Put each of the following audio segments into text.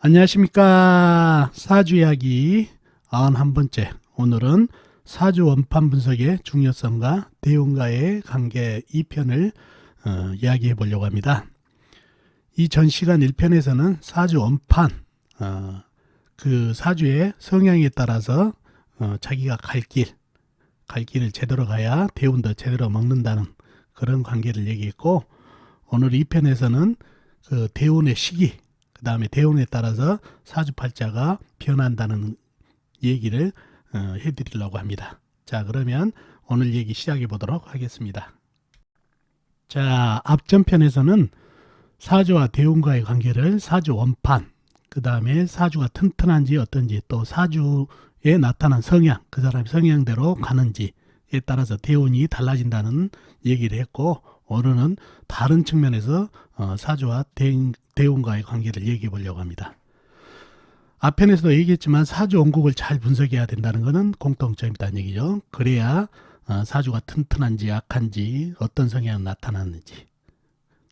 안녕하십니까. 사주 이야기 91번째. 오늘은 사주 원판 분석의 중요성과 대운과의 관계 2편을 어, 이야기해 보려고 합니다. 이 전 시간 1편에서는 사주 원판, 어, 그 사주의 성향에 따라서 어, 자기가 갈 길, 갈 길을 제대로 가야 대운도 제대로 먹는다는 그런 관계를 얘기했고, 오늘 2편에서는 그 대운의 시기, 그 다음에 대운에 따라서 사주팔자가 변한다는 얘기를 어, 해드리려고 합니다. 자, 그러면 오늘 얘기 시작해 보도록 하겠습니다. 자, 앞전편에서는 사주와 대운과의 관계를 사주 원판, 그 다음에 사주가 튼튼한지 어떤지, 또 사주에 나타난 성향, 그 사람의 성향대로 가는지에 따라서 대운이 달라진다는 얘기를 했고, 오늘은 다른 측면에서 어, 사주와 대운과의 관계를 얘기해 보려고 합니다. 앞편에서도 얘기했지만 사주 원국을 잘 분석해야 된다는 것은 공통점이 있다는 얘기죠. 그래야 어, 사주가 튼튼한지 약한지 어떤 성향이 나타나는지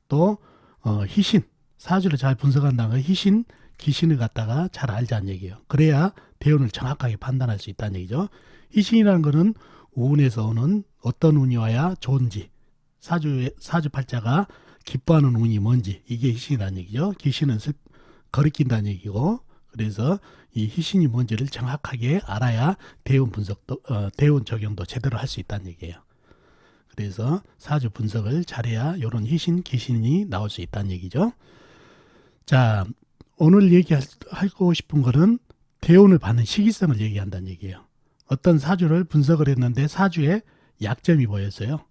또 어, 희신 사주를 잘 분석한다는 건 희신 기신을 갖다가 잘 알자는 얘기예요. 그래야 대운을 정확하게 판단할 수 있다는 얘기죠. 희신이라는 것은 운에서 오는 어떤 운이 와야 좋은지 사주 사주 팔자가 기뻐하는 운이 뭔지 이게 희신이라는 얘기죠. 기신은 슬, 거리낀다는 얘기고 그래서 이 희신이 뭔지를 정확하게 알아야 대운 분석도 어, 대운 적용도 제대로 할 수 있다는 얘기예요. 그래서 사주 분석을 잘해야 이런 희신 기신이 나올 수 있다는 얘기죠. 자 오늘 얘기하고 싶은 거는 대운을 받는 시기성을 얘기한다는 얘기예요. 어떤 사주를 분석을 했는데 사주에 약점이 보였어요.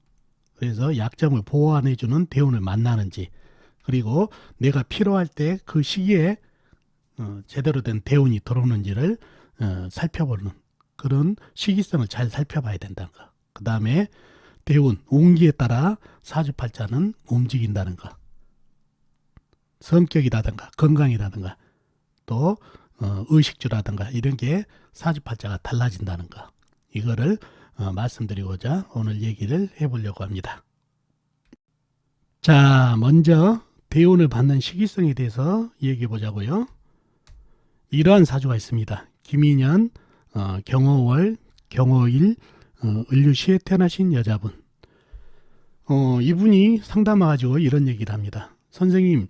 그래서 약점을 보완해주는 대운을 만나는지 그리고 내가 필요할 때 그 시기에 어, 제대로 된 대운이 들어오는지를 어, 살펴보는 그런 시기성을 잘 살펴봐야 된다는 거. 그 다음에 대운, 운기에 따라 사주팔자는 움직인다는 거. 성격이라든가 건강이라든가 또 어, 의식주라든가 이런 게 사주팔자가 달라진다는 거. 이거를 어, 말씀드리고자 오늘 얘기를 해보려고 합니다. 자, 먼저 대운을 받는 시기성에 대해서 얘기해 보자고요. 이러한 사주가 있습니다. 김인현, 어, 경호월, 경호일, 어, 을류시에 태어나신 여자분. 어, 이분이 상담와가지고 이런 얘기를 합니다. 선생님,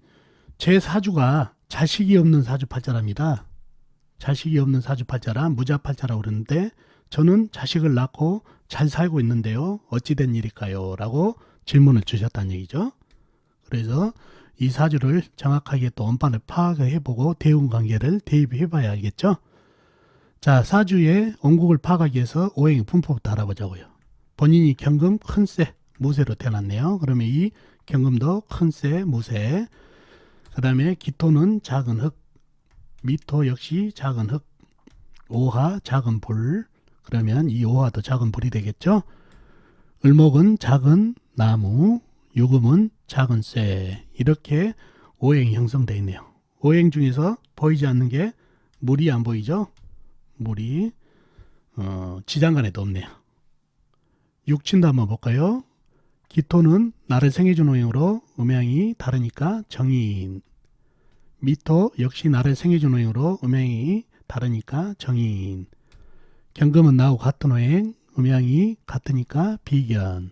제 사주가 자식이 없는 사주팔자랍니다. 자식이 없는 사주팔자라 무자팔자라고 그러는데 저는 자식을 낳고 잘 살고 있는데요. 어찌된 일일까요? 라고 질문을 주셨다는 얘기죠. 그래서 이 사주를 정확하게 또 원판을 파악해보고 대운 관계를 대입해봐야 알겠죠. 자, 사주의 원국을 파악하기 위해서 오행의 분포부터 알아보자고요. 본인이 경금 큰세 무쇠로 태어났네요. 그러면 이 경금도 큰세 무쇠. 그 다음에 기토는 작은 흙, 미토 역시 작은 흙, 오하 작은 불. 그러면 이 오화도 작은 불이 되겠죠. 을목은 작은 나무, 유금은 작은 쇠 이렇게 오행이 형성되어 있네요. 오행 중에서 보이지 않는 게 물이 안 보이죠? 물이 어, 지장간에도 없네요. 육친도 한번 볼까요? 기토는 나를 생해준 오행으로 음양이 다르니까 정인 미토 역시 나를 생해준 오행으로 음양이 다르니까 정인 경금은 나하고 같은 오행 음양이 같으니까 비견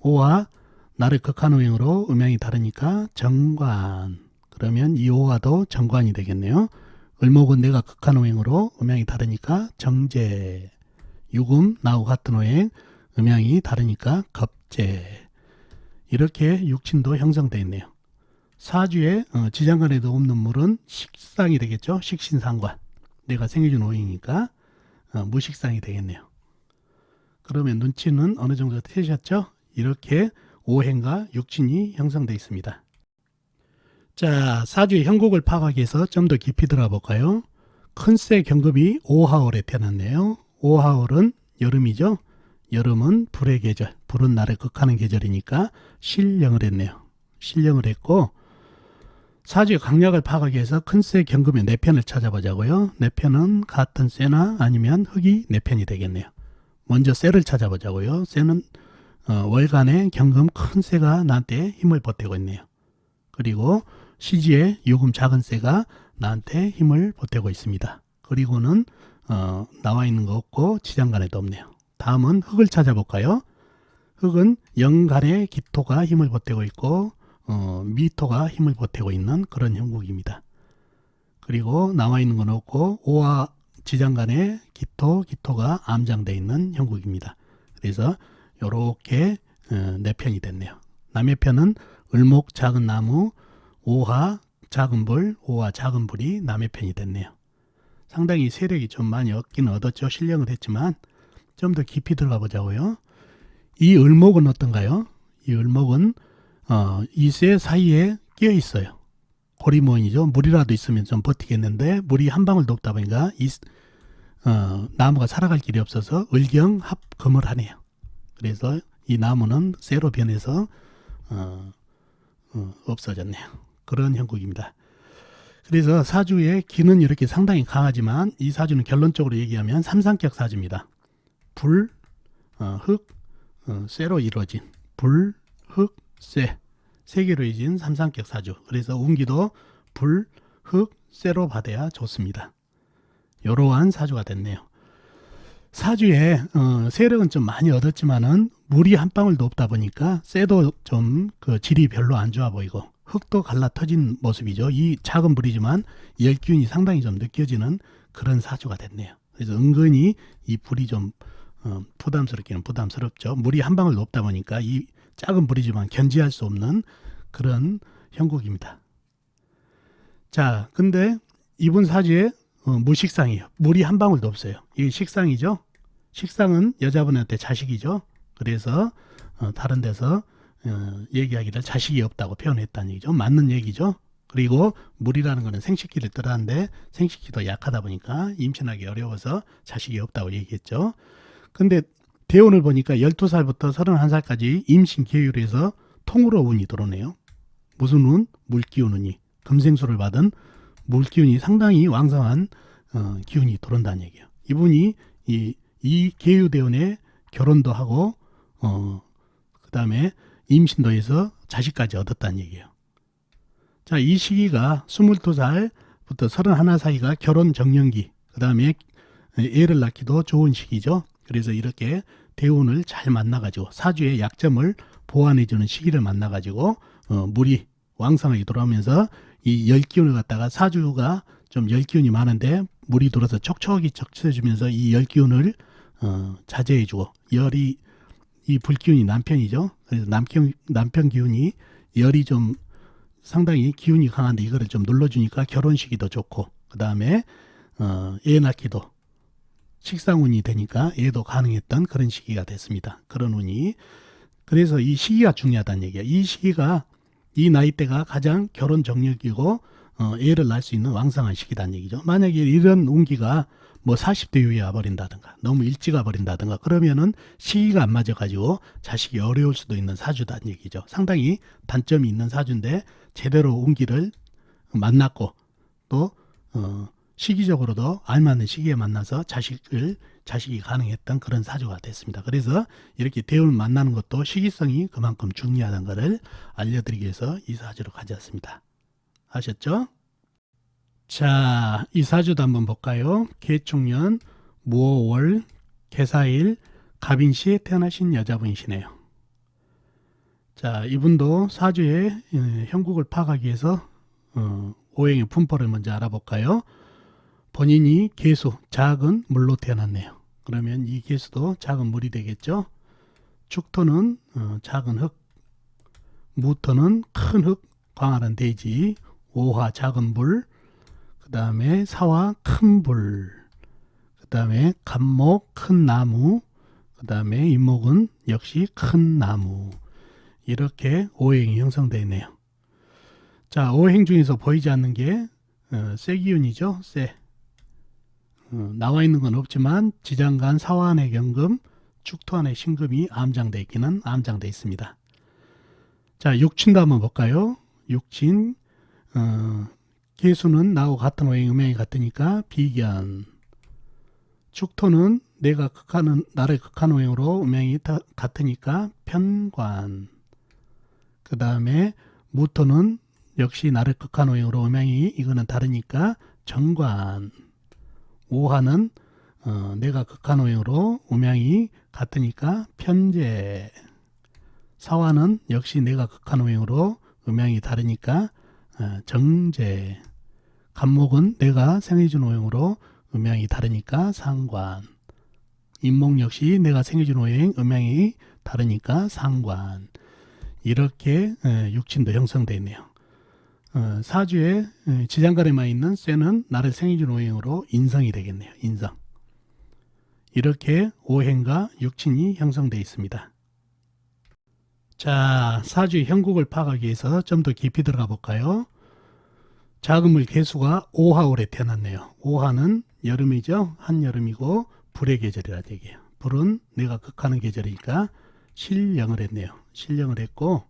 오와 나를 극한 오행으로 음양이 다르니까 정관. 그러면 이 오화도 정관이 되겠네요. 을목은 내가 극한 오행으로 음양이 다르니까 정제. 유금 나하고 같은 오행 음양이 다르니까 겁제. 이렇게 육친도 형성되어 있네요. 사주에 어, 지장간에도 없는 물은 식상이 되겠죠. 식신상관. 내가 생겨준 오행이니까 어, 무식상이 되겠네요. 그러면 눈치는 어느 정도 되셨죠? 이렇게 오행과 육친이 형성되어 있습니다. 자, 사주의 형국을 파악하기 위해서 좀 더 깊이 들어가 볼까요? 큰새 경금이 5하월에 태어났네요. 5하월은 여름이죠. 여름은 불의 계절, 불은 나를 극하는 계절이니까 실령을 했네요. 실령을 했고 사주의 강약을 파악하기 위해서 큰새 경금의 네 편을 찾아보자고요. 네 편은 같은 쇠나 아니면 흙이 네 편이 되겠네요. 먼저 쇠를 찾아보자고요. 쇠는 어, 월간에 경금 큰 새가 나한테 힘을 보태고 있네요. 그리고 시지에 요금 작은 새가 나한테 힘을 보태고 있습니다. 그리고는 어, 나와 있는 거 없고 지장간에도 없네요. 다음은 흙을 찾아볼까요? 흙은 영간의 기토가 힘을 보태고 있고 어, 미토가 힘을 보태고 있는 그런 형국입니다. 그리고 나와 있는 건 없고 오와 지장 간의 기토, 기토가 암장되어 있는 형국입니다. 그래서 요렇게 어, 네 편이 됐네요. 남의 편은 을목 작은 나무, 오하 작은 불, 오하 작은 불이 남의 편이 됐네요. 상당히 세력이 좀 많이 얻긴 얻었죠. 실령을 했지만 좀 더 깊이 들어가 보자고요. 이 을목은 어떤가요? 이 을목은 어, 이세 사이에 끼어 있어요. 고리모인이죠. 물이라도 있으면 좀 버티겠는데 물이 한 방울도 없다 보니까 이 어, 나무가 살아갈 길이 없어서 을경 합금을 하네요. 그래서 이 나무는 쇠로 변해서 어, 어, 없어졌네요. 그런 형국입니다. 그래서 사주의 기는 이렇게 상당히 강하지만 이 사주는 결론적으로 얘기하면 삼상격 사주입니다. 불, 어, 흙, 어, 쇠로 이루어진 불, 흙, 쇠. 세 개로 이루어진 삼상격 사주. 그래서 운기도 불, 흙, 쇠로 받아야 좋습니다. 이러한 사주가 됐네요. 사주에 어, 세력은 좀 많이 얻었지만은 물이 한 방울도 없다 보니까 쇠도 좀 그 질이 별로 안 좋아 보이고 흙도 갈라 터진 모습이죠. 이 작은 불이지만 열기운이 상당히 좀 느껴지는 그런 사주가 됐네요. 그래서 은근히 이 불이 좀 어, 부담스럽기는 부담스럽죠. 물이 한 방울도 없다 보니까 이 작은 불이지만 견지할 수 없는 그런 형국입니다. 자, 근데 이분 사주에 어, 무식상이에요. 물이 한 방울도 없어요. 이게 식상이죠. 식상은 여자분한테 자식이죠. 그래서 어, 다른 데서 어, 얘기하기를 자식이 없다고 표현했다는 얘기죠. 맞는 얘기죠. 그리고 물이라는 것은 생식기를 뜻하는데 생식기도 약하다 보니까 임신하기 어려워서 자식이 없다고 얘기했죠. 근데 대운을 보니까 12살부터 31살까지 임신 계율에서 통으로 운이 들어오네요. 무슨 운? 물기운 운이 금생수를 받은 물기운이 상당히 왕성한 어, 기운이 들어온다는 얘기예요. 이분이 이, 이 계유대운에 결혼도 하고 어, 그 다음에 임신도 해서 자식까지 얻었다는 얘기예요. 자, 이 시기가 22살부터 31 사이가 결혼 정년기, 그 다음에 애를 낳기도 좋은 시기죠. 그래서 이렇게 대운을 잘 만나가지고 사주의 약점을 보완해주는 시기를 만나가지고 어, 물이 왕성하게 돌아오면서 이 열기운을 갖다가 사주가 좀 열기운이 많은데 물이 들어서 촉촉이 적셔주면서 이 열기운을 어, 자제해주고 열이 이 불기운이 남편이죠. 그래서 남편 남편 기운이 열이 좀 상당히 기운이 강한데 이거를 좀 눌러주니까 결혼식이 더 좋고 그 다음에 어, 애 낳기도 식상운이 되니까 애도 가능했던 그런 시기가 됐습니다. 그런 운이 그래서 이 시기가 중요하다는 얘기야. 이 시기가 이 나이대가 가장 결혼 정력이고 어, 애를 낳을 수 있는 왕성한 시기다는 얘기죠. 만약에 이런 운기가 뭐 40대 이후에 와버린다든가 너무 일찍 와버린다든가 그러면은 시기가 안 맞아가지고 자식이 어려울 수도 있는 사주다는 얘기죠. 상당히 단점이 있는 사주인데 제대로 운기를 만났고 또 어, 시기적으로도 알맞는 시기에 만나서 자식을 자식이 가능했던 그런 사주가 됐습니다. 그래서 이렇게 대운을 만나는 것도 시기성이 그만큼 중요하다는 것을 알려드리기 위해서 이 사주를 가져왔습니다. 아셨죠? 자, 이 사주도 한번 볼까요? 개축년, 무오월, 개사일, 갑인시에 태어나신 여자분이시네요. 자, 이분도 사주의 어, 형국을 파악하기 위해서 어, 오행의 분포를 먼저 알아볼까요? 본인이 개수, 작은 물로 태어났네요. 그러면 이 개수도 작은 물이 되겠죠? 축토는 어, 작은 흙, 무토는 큰 흙, 광활한 대지, 오화 작은 불, 그 다음에 사화 큰 불, 그 다음에 간목 큰 나무, 그 다음에 임목은 역시 큰 나무. 이렇게 오행이 형성되어 있네요. 자, 오행 중에서 보이지 않는 게 어, 쇠기운이죠. 쇠. 어, 나와 있는 건 없지만 지장간 사화안의 경금, 축토안의 신금이 암장돼 있기는 암장돼 있습니다. 자, 육친도 한번 볼까요? 육친 어, 개수는 나하고 같은 오행 음행이 같으니까 비견. 축토는 내가 극하는 나를 극한 오행으로 음행이 다, 같으니까 편관. 그 다음에 무토는 역시 나를 극한 오행으로 음양이 이거는 다르니까 정관. 오화는 어, 내가 극한 오행으로 음양이 같으니까 편제. 사화는 역시 내가 극한 오행으로 음양이 다르니까 어, 정제. 간목은 내가 생해준 오행으로 음양이 다르니까 상관. 인목 역시 내가 생해준 오행 음양이 다르니까 상관. 이렇게 에, 육친도 형성되어 있네요. 어, 사주에 에, 지장간에만 있는 쇠는 나를 생해준 오행으로 인성이 되겠네요. 인성. 이렇게 오행과 육친이 형성되어 있습니다. 자, 사주의 형국을 파악하기 위해서 좀 더 깊이 들어가 볼까요? 자금을 개수가 5화월에 태어났네요. 5화는 여름이죠. 한여름이고 불의 계절이라는 얘기예요. 불은 내가 극하는 계절이니까 실령을 했네요. 실령을 했고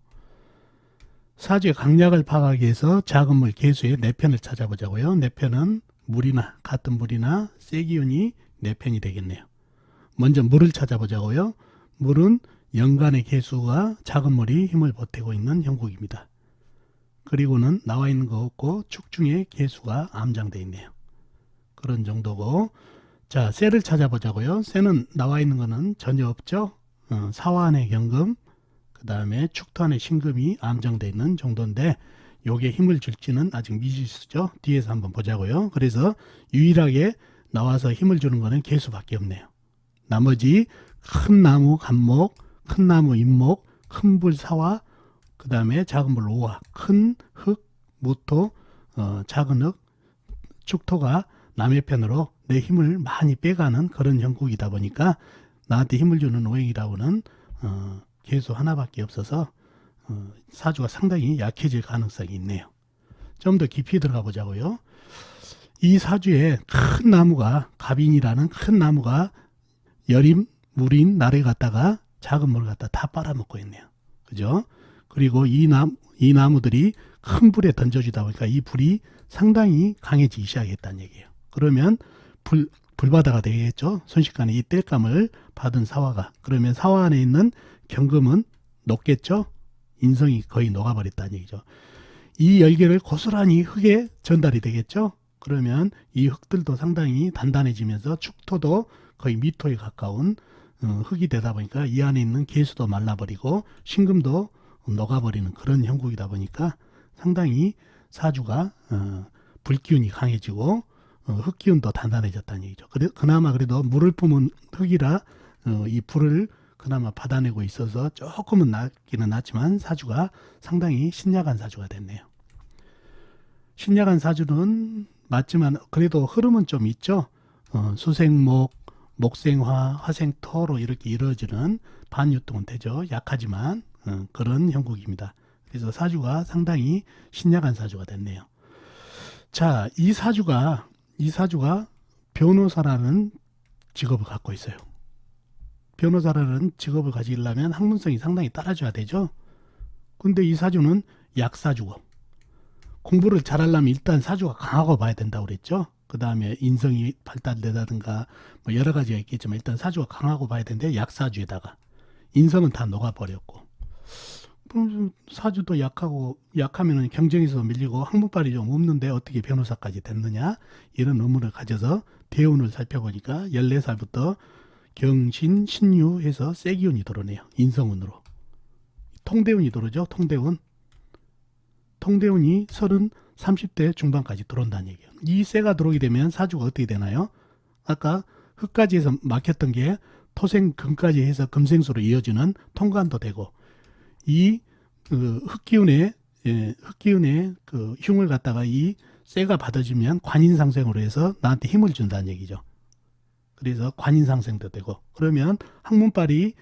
사주의 강약을 파악하기 위해서 자금을 개수의 네 편을 찾아보자고요. 네 편은 물이나 같은 물이나 세기운이 네 편이 되겠네요. 먼저 물을 찾아보자고요. 물은 연간의 개수가 작은 물이 힘을 보태고 있는 형국입니다. 그리고는 나와 있는 거 없고 축중의 개수가 암장되어 있네요. 그런 정도고 자 쇠를 찾아보자고요. 쇠는 나와 있는 거는 전혀 없죠. 어, 사화안의 경금 그 다음에 축토안의 신금이 암정되어 있는 정도인데 요게 힘을 줄지는 아직 미지수죠. 뒤에서 한번 보자고요. 그래서 유일하게 나와서 힘을 주는 거는 개수밖에 없네요. 나머지 큰 나무 간목, 큰 나무 잎목, 큰 불 사화, 그 다음에 작은 불 오화, 큰 흙, 무토, 어, 작은 흙, 축토가 남의 편으로 내 힘을 많이 빼가는 그런 형국이다 보니까 나한테 힘을 주는 오행이라고는 어, 개수 하나밖에 없어서 어, 사주가 상당히 약해질 가능성이 있네요. 좀 더 깊이 들어가 보자고요. 이 사주에 큰 나무가 갑인이라는 큰 나무가 여림, 물인 나를 갖다가 작은 물을 갖다 다 빨아먹고 있네요. 그죠? 그리고 이 나무, 이 나무들이 큰 불에 던져주다 보니까 이 불이 상당히 강해지기 시작했다는 얘기예요. 그러면 불, 불바다가 되겠죠. 순식간에 이 땔감을 받은 사화가. 그러면 사화 안에 있는 경금은 녹겠죠. 인성이 거의 녹아버렸다는 얘기죠. 이 열기를 고스란히 흙에 전달이 되겠죠. 그러면 이 흙들도 상당히 단단해지면서 축토도 거의 미토에 가까운 어, 흙이 되다 보니까 이 안에 있는 개수도 말라버리고 신금도 녹아버리는 그런 형국이다 보니까 상당히 사주가 어, 불기운이 강해지고 어, 흙기운도 단단해졌다는 얘기죠. 그나마 그래도 물을 뿜은 흙이라 어, 이 불을 그나마 받아내고 있어서 조금은 낫기는 낫지만 사주가 상당히 신약한 사주가 됐네요. 신약한 사주는 맞지만 그래도 흐름은 좀 있죠. 어, 수생목, 목생화, 화생토로 이렇게 이루어지는 반유통은 되죠. 약하지만 어, 그런 형국입니다. 그래서 사주가 상당히 신약한 사주가 됐네요. 자, 이 사주가 이 사주가 변호사라는 직업을 갖고 있어요. 변호사라는 직업을 가지려면 학문성이 상당히 따라줘야 되죠. 근데 이 사주는 약사주고 공부를 잘하려면 일단 사주가 강하고 봐야 된다고 그랬죠. 그 다음에 인성이 발달되다든가 뭐 여러 가지가 있겠지만 일단 사주가 강하고 봐야 되는데 약사주에다가 인성은 다 녹아버렸고 그럼 사주도 약하고 약하면은 경쟁에서 밀리고 학문발이 좀 없는데 어떻게 변호사까지 됐느냐 이런 의문을 가져서 대운을 살펴보니까 14살부터 경신 신유 해서 세기운이 들어오네요. 인성운으로. 통대운이 들어오죠 통대운. 통대운이 30, 30대 중반까지 들어온다는 얘기예요. 이 세가 들어오게 되면 사주가 어떻게 되나요? 아까 흙까지 해서 막혔던 게 토생 금까지 해서 금생수로 이어지는 통관도 되고 이그 흑기운의 예, 그 흉을 갖다가 이 쇠가 받아주면 관인상생으로 해서 나한테 힘을 준다는 얘기죠. 그래서 관인상생도 되고 그러면 항문발이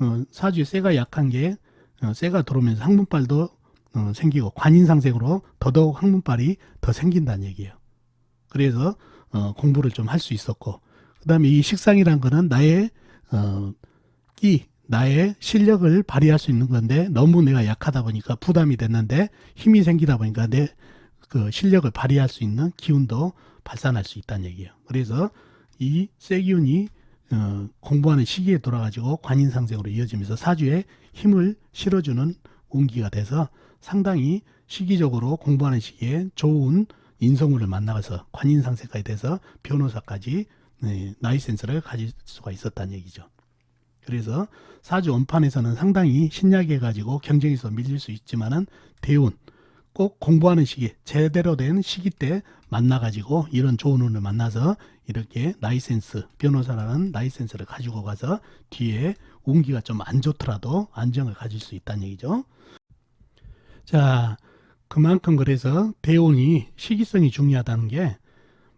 어, 사주에 쇠가 약한 게 어, 쇠가 들어오면서 항문발도 어, 생기고 관인상생으로 더더욱 항문발이 더 생긴다는 얘기예요. 그래서 어, 공부를 좀 할 수 있었고 그 다음에 이 식상이란 거는 나의 어, 끼 나의 실력을 발휘할 수 있는 건데 너무 내가 약하다 보니까 부담이 됐는데 힘이 생기다 보니까 내 그 실력을 발휘할 수 있는 기운도 발산할 수 있다는 얘기예요. 그래서 이 쇠기운이 어, 공부하는 시기에 돌아가지고 관인상생으로 이어지면서 사주에 힘을 실어주는 운기가 돼서 상당히 시기적으로 공부하는 시기에 좋은 인성물을 만나서 관인상세까지 돼서 변호사까지 네, 라이센스를 가질 수가 있었다는 얘기죠. 그래서 사주 원판에서는 상당히 신약해 가지고 경쟁에서 밀릴 수 있지만은 대운 꼭 공부하는 시기 제대로 된 시기 때 만나 가지고 이런 좋은 운을 만나서 이렇게 라이센스 변호사라는 라이센스를 가지고 가서 뒤에 운기가 좀 안 좋더라도 안정을 가질 수 있다는 얘기죠. 자, 그만큼 그래서 대운이 시기성이 중요하다는 게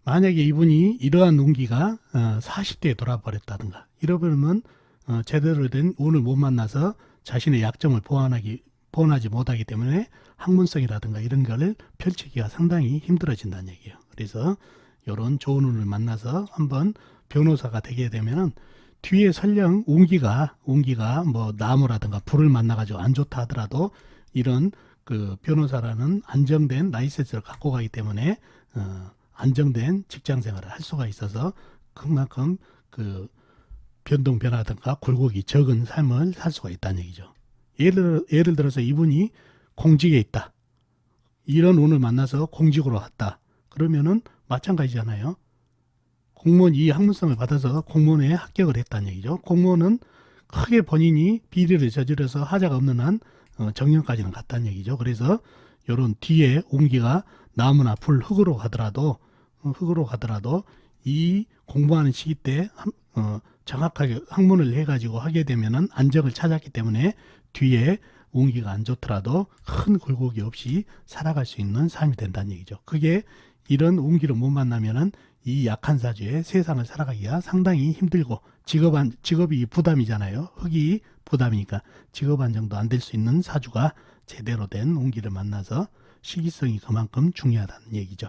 만약에 이분이 이러한 운기가 어, 40대에 돌아버렸다든가 이러면 어, 제대로 된 운을 못 만나서 자신의 약점을 보완하기 보완하지 못하기 때문에 학문성이라든가 이런 거를 펼치기가 상당히 힘들어진다는 얘기예요. 그래서 이런 좋은 운을 만나서 한번 변호사가 되게 되면은 뒤에 설령 운기가 운기가 뭐 나무라든가 불을 만나가지고 안 좋다 하더라도 이런 그 변호사라는 안정된 라이센스를 갖고 가기 때문에 어, 안정된 직장 생활을 할 수가 있어서 그만큼 그 변동 변화든가 굴곡이 적은 삶을 살 수가 있다는 얘기죠. 예를 예를 들어서 이분이 공직에 있다. 이런 운을 만나서 공직으로 왔다. 그러면은 마찬가지잖아요. 공무원 이 학문성을 받아서 공무원에 합격을 했다는 얘기죠. 공무원은 크게 본인이 비리를 저질러서 하자가 없는 한 어, 정년까지는 갔다는 얘기죠. 그래서 요런 뒤에 옹기가 나무나 풀 흙으로 가더라도 어, 흙으로 가더라도 이 공부하는 시기 때 한- 어, 정확하게 학문을 해가지고 하게 되면은 안정을 찾았기 때문에 뒤에 운기가 안 좋더라도 큰 굴곡이 없이 살아갈 수 있는 삶이 된다는 얘기죠. 그게 이런 운기를 못 만나면은 이 약한 사주에 세상을 살아가기가 상당히 힘들고 직업 안, 직업이 부담이잖아요. 흙이 부담이니까 직업 안정도 안 될 수 있는 사주가 제대로 된 운기를 만나서 시기성이 그만큼 중요하다는 얘기죠.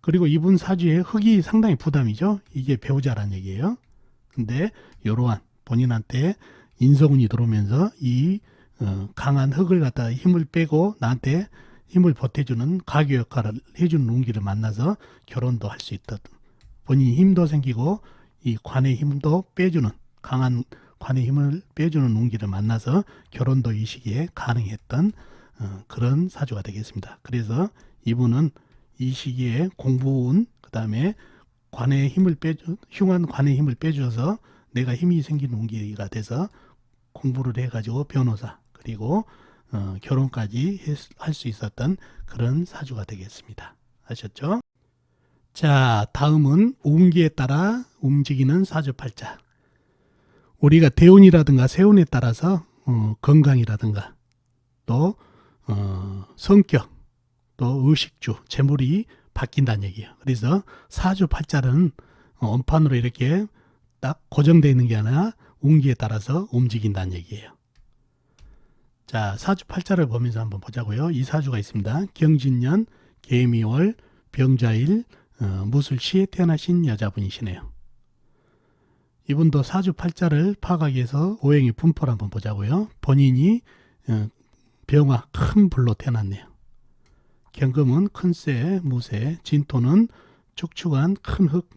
그리고 이분 사주에 흙이 상당히 부담이죠. 이게 배우자란 얘기예요. 근데 이러한 본인한테 인성운이 들어오면서 이 어, 강한 흙을 갖다 힘을 빼고 나한테 힘을 보태주는 가교 역할을 해주는 운기를 만나서 결혼도 할 수 있다. 본인 힘도 생기고 이 관의 힘도 빼주는 강한 관의 힘을 빼주는 운기를 만나서 결혼도 이 시기에 가능했던 어, 그런 사주가 되겠습니다. 그래서 이분은 이 시기에 공부운 그 다음에 관의 힘을 빼주 흉한 관의 힘을 빼주어서 내가 힘이 생기는 운기가 돼서 공부를 해가지고 변호사 그리고 어, 결혼까지 할 수 있었던 그런 사주가 되겠습니다. 아셨죠? 자, 다음은 운기에 따라 움직이는 사주팔자. 우리가 대운이라든가 세운에 따라서 어, 건강이라든가 또 어, 성격 또 의식주 재물이 바뀐다는 얘기예요. 그래서 사주팔자는 어, 원판으로 이렇게 딱 고정되어 있는 게 아니라 운기에 따라서 움직인다는 얘기예요. 자, 사주 팔자를 보면서 한번 보자고요. 이 사주가 있습니다. 경진년, 개미월, 병자일, 어, 무술시에 태어나신 여자분이시네요. 이분도 사주 팔자를 파악하기 위해서 오행의 분포를 한번 보자고요. 본인이 어, 병화 큰 불로 태어났네요. 경금은 큰 쇠, 무쇠, 진토는 축축한 큰 흙,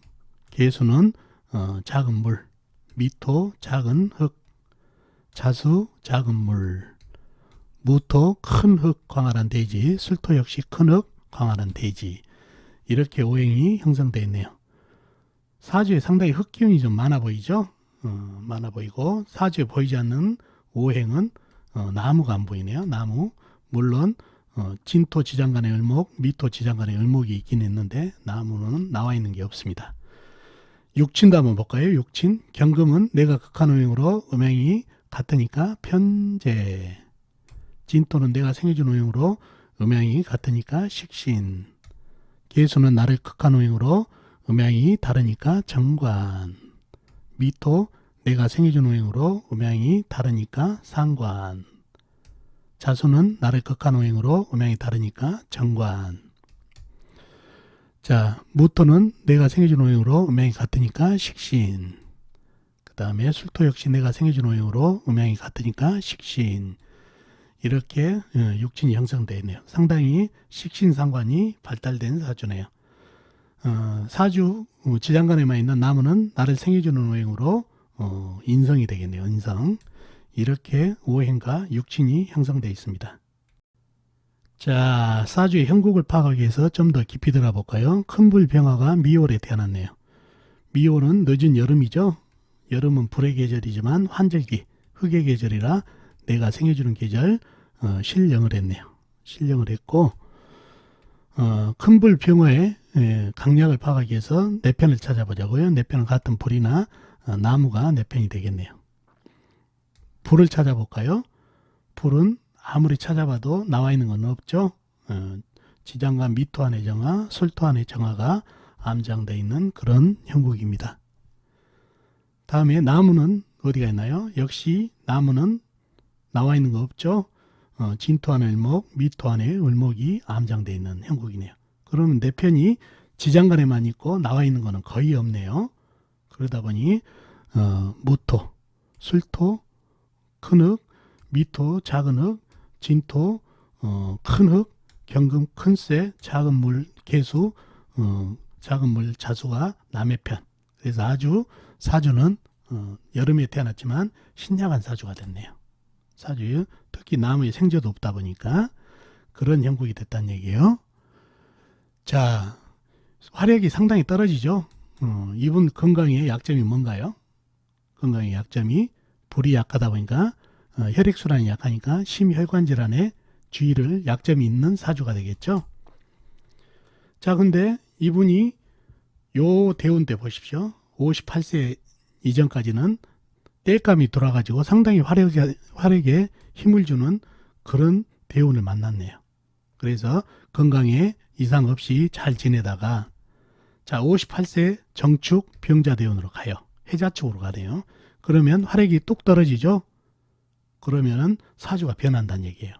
개수는 어, 작은 물, 미토 작은 흙, 자수 작은 물, 무토 큰 흙 광활한 대지, 술토 역시 큰 흙 광활한 대지 이렇게 오행이 형성되어 있네요. 사주에 상당히 흙 기운이 좀 많아 보이죠? 어, 많아 보이고 사주에 보이지 않는 오행은 어, 나무가 안 보이네요. 나무 물론 어, 진토 지장간의 을목, 미토 지장간의 을목이 있긴 있는데 나무는 나와 있는 게 없습니다. 육친도 한번 볼까요? 육친 경금은 내가 극한 오행으로 음행이 같으니까 편제 진토는 내가 생겨준 오행으로 음양이 같으니까 식신. 개수는 나를 극한 오행으로 음양이 다르니까 정관. 미토 내가 생겨준 오행으로 음양이 다르니까 상관. 자수는 나를 극한 오행으로 음양이 다르니까 정관. 자 무토는 내가 생겨준 오행으로 음양이 같으니까 식신. 그 다음에 술토 역시 내가 생겨준 오행으로 음양이 같으니까 식신 이렇게 어, 육친이 형성되어 있네요. 상당히 식신상관이 발달된 사주네요. 어, 사주 어, 지장간에만 있는 나무는 나를 생겨주는 오행으로 어, 인성이 되겠네요. 인성 이렇게 오행과 육친이 형성되어 있습니다. 자, 사주의 형국을 파악하기 위해서 좀 더 깊이 들어가 볼까요? 큰불병화가 미월에 태어났네요. 미월은 늦은 여름이죠. 여름은 불의 계절이지만 환절기, 흑의 계절이라 내가 생겨주는 계절 어, 실령을 했네요. 실령을 했고 어, 큰불병화의 예, 강약을 파악하기 위해서 내 편을 찾아보자고요. 내 편은 같은 불이나 어, 나무가 내 편이 되겠네요. 불을 찾아볼까요? 불은 아무리 찾아봐도 나와 있는 건 없죠. 어, 지장과 미토 안의 정화, 술토 안의 정화가 암장되어 있는 그런 형국입니다. 다음에 나무는 어디가 있나요? 역시 나무는 나와 있는 거 없죠. 어, 진토 안의 을목, 미토 안의 을목이 암장되어 있는 형국이네요. 그러면 내 편이 지장간에만 있고 나와 있는 거는 거의 없네요. 그러다 보니 어, 무토, 술토, 큰흙, 미토, 작은 흙, 진토, 어, 큰 흙, 경금, 큰쇠, 작은 물, 개수, 어, 작은 물, 자수가 남의 편. 그래서 아주 사주는 어, 여름에 태어났지만 신약한 사주가 됐네요. 사주 특히 나무에 생저도 없다 보니까 그런 형국이 됐다는 얘기예요. 자, 화력이 상당히 떨어지죠. 어, 이분 건강에 약점이 뭔가요? 건강의 약점이 불이 약하다 보니까 어, 혈액순환이 약하니까 심혈관 질환에 주의를 약점이 있는 사주가 되겠죠. 자, 근데 이분이 요 대운 때 보십시오. 58세 이전까지는 땔감이 돌아가지고 상당히 화력에, 화력에 힘을 주는 그런 대운을 만났네요. 그래서 건강에 이상 없이 잘 지내다가 자 58세 정축 병자 대운으로 가요. 해자 쪽으로 가네요. 그러면 화력이 뚝 떨어지죠. 그러면은 사주가 변한다는 얘기예요.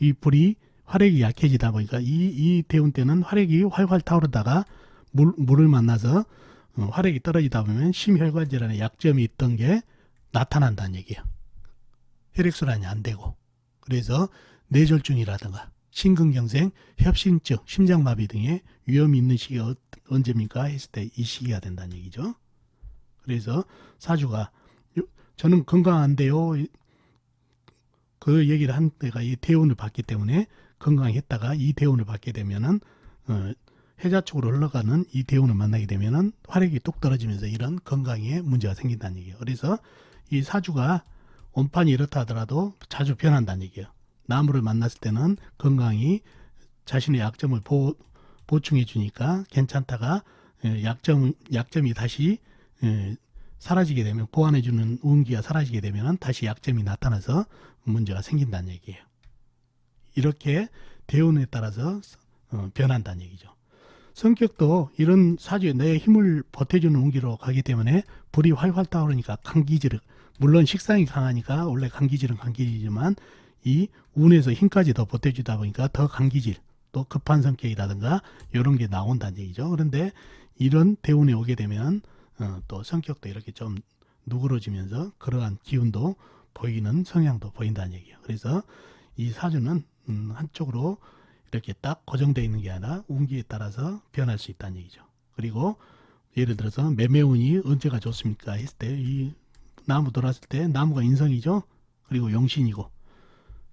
이 불이 화력이 약해지다 보니까 이, 이 대운 때는 화력이 활활 타오르다가 물, 물을 만나서 어, 화력이 떨어지다 보면 심혈관 질환에 약점이 있던 게 나타난다는 얘기예요. 혈액순환이 안 되고 그래서 뇌졸중이라든가 심근경색, 협심증, 심장마비 등의 위험이 있는 시기가 어- 언제입니까? 했을 때 이 시기가 된다는 얘기죠. 그래서 사주가 요- 저는 건강한데요. 이- 그 얘기를 한 때가 이 대운을 받기 때문에 건강했다가 이 대운을 받게 되면은 어, 해자 쪽으로 흘러가는 이 대운을 만나게 되면은 화력이 뚝 떨어지면서 이런 건강에 문제가 생긴다는 얘기예요. 그래서 이 사주가 원판이 이렇다 하더라도 자주 변한다는 얘기예요. 나무를 만났을 때는 건강이 자신의 약점을 보, 보충해 주니까 괜찮다가 예, 약점 약점이 다시 예, 사라지게 되면 보완해 주는 운기가 사라지게 되면 다시 약점이 나타나서 문제가 생긴다는 얘기예요. 이렇게 대운에 따라서 어, 변한다는 얘기죠. 성격도 이런 사주에 내 힘을 보태주는 운기로 가기 때문에 불이 활활 타오르니까 강기질을 물론 식상이 강하니까 원래 강기질은 강기질이지만 이 운에서 힘까지 더 보태주다 보니까 더 강기질 또 급한 성격이라든가 이런 게 나온다는 얘기죠. 그런데 이런 대운에 오게 되면 어, 또 성격도 이렇게 좀 누그러지면서 그러한 기운도 보이는 성향도 보인다는 얘기예요. 그래서 이 사주는 음, 한쪽으로 이렇게 딱 고정되어 있는 게 아니라 운기에 따라서 변할 수 있다는 얘기죠. 그리고 예를 들어서 매매운이 언제가 좋습니까? 했을 때 이 나무 돌았을 때 나무가 인성이죠. 그리고 용신이고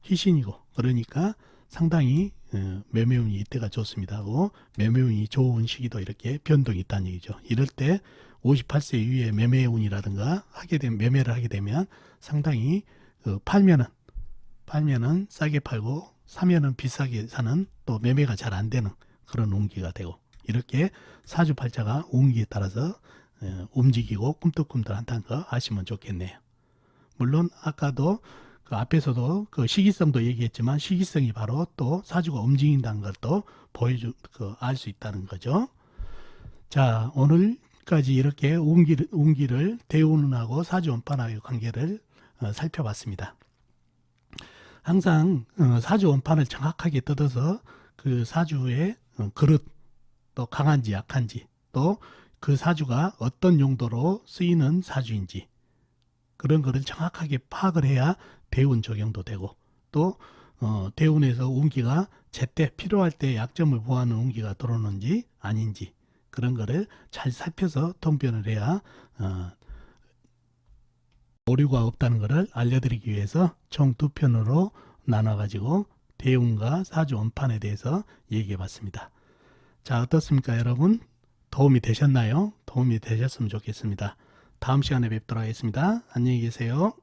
희신이고 그러니까 상당히 어, 매매운이 이때가 좋습니다 하고 매매운이 좋은 시기도 이렇게 변동이 있다는 얘기죠. 이럴 때 58세 이후에 매매운이라든가 하게 되면 매매를 하게 되면 상당히 그 팔면은 팔면은 싸게 팔고 사면은 비싸게 사는 또 매매가 잘 안 되는 그런 운기가 되고 이렇게 사주팔자가 운기에 따라서 어, 움직이고 꿈틀꿈틀한다는 거 아시면 좋겠네요. 물론 아까도 그 앞에서도 그 시기성도 얘기했지만 시기성이 바로 또 사주가 움직인다는 것도 보여주 그알 수 있다는 거죠. 자 오늘까지 이렇게 운기를, 운기를 대운하고 사주 원판하고 관계를 어, 살펴봤습니다. 항상 어, 사주 원판을 정확하게 뜯어서 그 사주의 어, 그릇 또 강한지 약한지 또 그 사주가 어떤 용도로 쓰이는 사주인지 그런 거를 정확하게 파악을 해야 대운 적용도 되고 또 어, 대운에서 운기가 제때 필요할 때 약점을 보호하는 운기가 들어오는지 아닌지 그런 거를 잘 살펴서 통변을 해야 어, 오류가 없다는 것을 알려드리기 위해서 총 두 편으로 나눠 가지고 대운과 사주 원판에 대해서 얘기해 봤습니다. 자, 어떻습니까, 여러분? 도움이 되셨나요? 도움이 되셨으면 좋겠습니다. 다음 시간에 뵙도록 하겠습니다. 안녕히 계세요.